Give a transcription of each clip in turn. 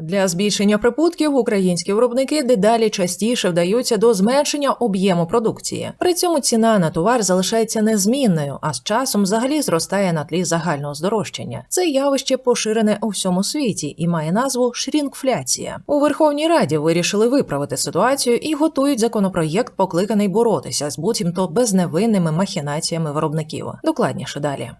Для збільшення прибутків українські виробники дедалі частіше вдаються до зменшення об'єму продукції. При цьому ціна на товар залишається незмінною, а з часом взагалі зростає на тлі загального здорожчання. Це явище поширене у всьому світі і має назву шрінкфляція. У Верховній Раді вирішили виправити ситуацію і готують законопроєкт, покликаний боротися з буцімто безневинними махінаціями виробників. Докладніше далі.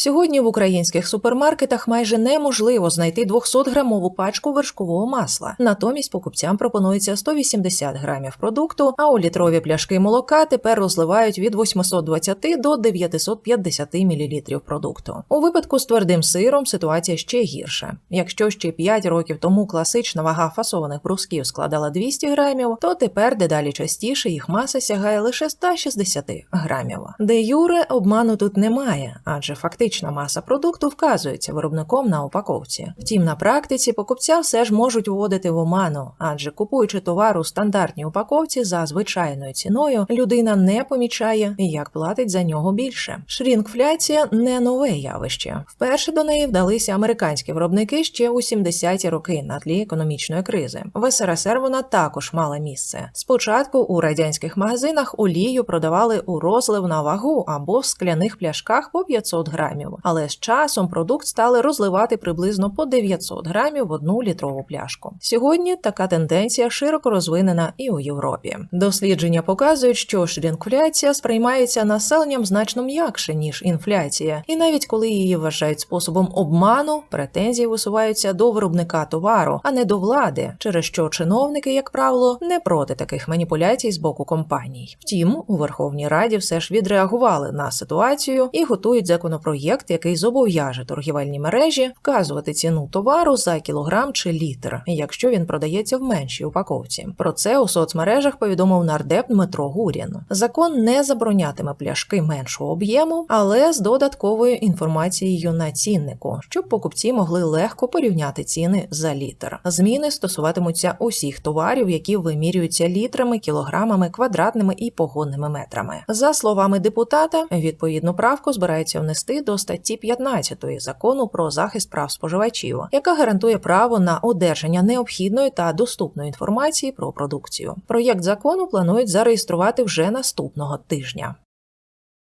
Сьогодні в українських супермаркетах майже неможливо знайти 200-грамову пачку вершкового масла. Натомість покупцям пропонується 180 грамів продукту, а у літрові пляшки молока тепер розливають від 820 до 950 мл продукту. У випадку з твердим сиром ситуація ще гірша. Якщо ще 5 років тому класична вага фасованих брусків складала 200 грамів, то тепер дедалі частіше їх маса сягає лише 160 грамів. Де юре обману тут немає, адже фактично маса продукту вказується виробником на упаковці. Втім, на практиці покупця все ж можуть вводити в оману, адже купуючи товар у стандартній упаковці за звичайною ціною, людина не помічає, як платить за нього більше. Шрінкфляція не нове явище. Вперше до неї вдалися американські виробники ще у 70-ті роки на тлі економічної кризи. В СРСР вона також мала місце. Спочатку у радянських магазинах олію продавали у розлив на вагу або в скляних пляшках по 500 грамів, але з часом продукт стали розливати приблизно по 900 грамів в одну літрову пляшку. Сьогодні така тенденція широко розвинена і у Європі. Дослідження показують, що шрінкуляція сприймається населенням значно м'якше ніж інфляція, і навіть коли її вважають способом обману, претензії висуваються до виробника товару, а не до влади, через що чиновники, як правило, не проти таких маніпуляцій з боку компаній. Втім, у Верховній Раді все ж відреагували на ситуацію і готують законопроєкт, який зобов'яже торгівельні мережі вказувати ціну товару за кілограм чи літр, якщо він продається в меншій упаковці. Про це у соцмережах повідомив нардеп Дмитро Гурін. Закон не заборонятиме пляшки меншого об'єму, але з додатковою інформацією на ціннику, щоб покупці могли легко порівняти ціни за літр. Зміни стосуватимуться усіх товарів, які вимірюються літрами, кілограмами, квадратними і погодними метрами. За словами депутата, відповідну правку збирається внести до статті 15 закону про захист прав споживачів, яка гарантує право на одержання необхідної та доступної інформації про продукцію. Проєкт закону планують зареєструвати вже наступного тижня.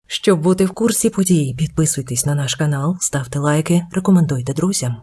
Щоб бути в курсі подій, підписуйтесь на наш канал, ставте лайки, рекомендуйте друзям.